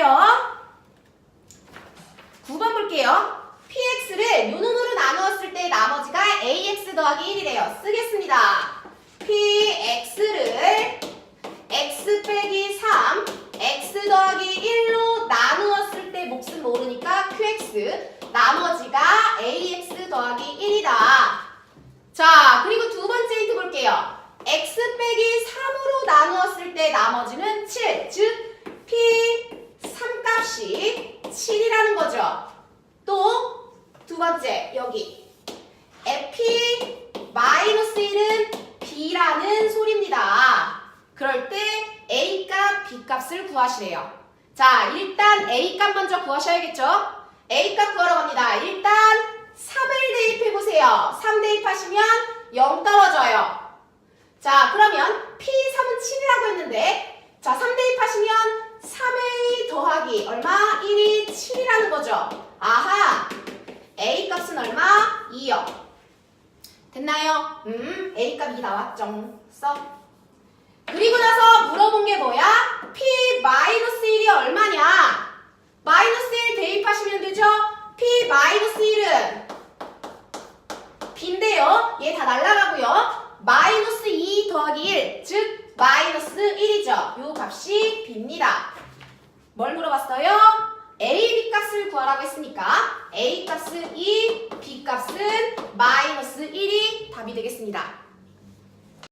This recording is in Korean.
볼게요. 9번 볼게요. px를 요놈으로 나누었을 때 나머지가 ax 더하기 1이래요. 쓰겠습니다. px를 x 빼기 3, x 더하기 1로 나누었을 때 몫은 모르니까 qx, 나머지가 ax 더하기 1이다. 자, 그리고 두 번째 힌트 볼게요. x 빼기 3으로 나누었을 때 나머지는 7, 즉 p 3값이 7이라는 거죠. 또 두 번째 여기 f 마이너스 1은 b라는 소리입니다. 그럴 때 a 값, b 값을 구하시래요. 자, 일단 a 값 먼저 구하셔야겠죠? a 값 구하러 갑니다. 일단 3을 대입해 보세요. 3 대입하시면 0 떨어져요. 자, 그러면 P3은 7이라고 했는데, 자, 3 대입하시면 3A 더하기 얼마? 1이 7이라는 거죠. 값은 얼마? 2요. 됐나요? 음, A 값 2 나왔죠. 써. 그리고 나서 물어본 게 뭐야? P 마이너스 1이 얼마냐? 마이너스 1 대입하시면 되죠? P 마이너스 1은 B인데요. 얘 다 날라가고요. 마이너스 2 더하기 1, 즉 마이너스 1이죠. 요 값이 B입니다. 뭘 물어봤어요? A, B 값을 구하라고 했으니까 A 값은 2, B 값은 마이너스 1이 답이 되겠습니다.